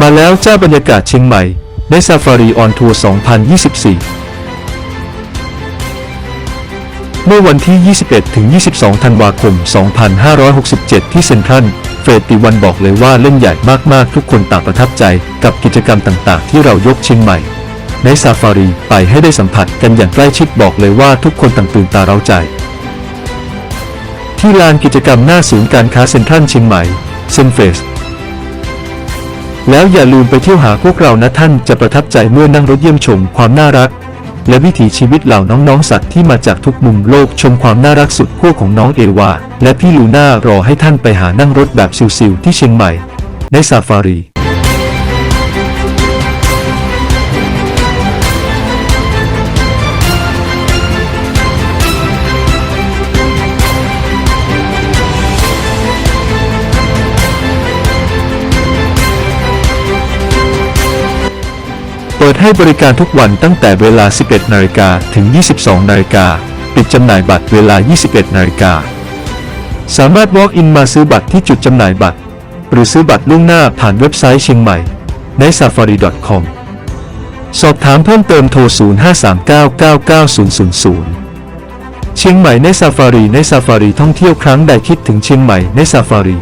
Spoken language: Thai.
มาแล้วเจ้าบรรยากาศเชียงใหม่ในซาฟารีออนทัวร์ 2024 เมื่อวันที่ 21 ถึง 22 ธันวาคม 2567 ที่เซ็นทรัลเฟรติวันบอกเลยว่าเล่นใหญ่มาก ๆ ทุกคนต่างประทับใจกับกิจกรรมต่าง ๆ ที่เรายกเชียงใหม่ ในซาฟารีไปให้ได้สัมผัสกันอย่างใกล้ชิดบอกเลยว่าทุกคนต่างตื่นตาเราใจ ที่ลานกิจกรรมหน้าศูนย์การค้าเซ็นทรัลเชียงใหม่เซ็นเฟส แล้วอย่าลืมไปเที่ยวหาพวกเรานะท่านจะประทับใจเมื่อนั่งรถเยี่ยมชมความน่ารัก และวิถีชีวิตเหล่าน้องๆสัตว์ที่มาจากทุกมุมโลกชมความน่ารักสุดขั้วของน้องเอวา และพี่ลูน่ารอให้ท่านไปหานั่งรถแบบซิวๆที่เชียงใหม่ ในซาฟารี ดให้บริการทุกวันตั้งแต่เวลา 11 นาฬิกาถึง 22 นาฬิกา ปิดจำหน่ายบัตรเวลา 21 นาฬิกา สามารถ walk in มาซื้อบัตรที่จุดจำหน่ายบัตร หรือซื้อบัตรล่วงหน้าผ่านเว็บไซต์เชียงใหม่ ใน safari.com สอบถามเพิ่มเติมโทร 0539999000 เชียงใหม่ในซาฟารีในซาฟารีท่องเที่ยวครั้งใดคิดถึงเชียงใหม่ในซาฟารี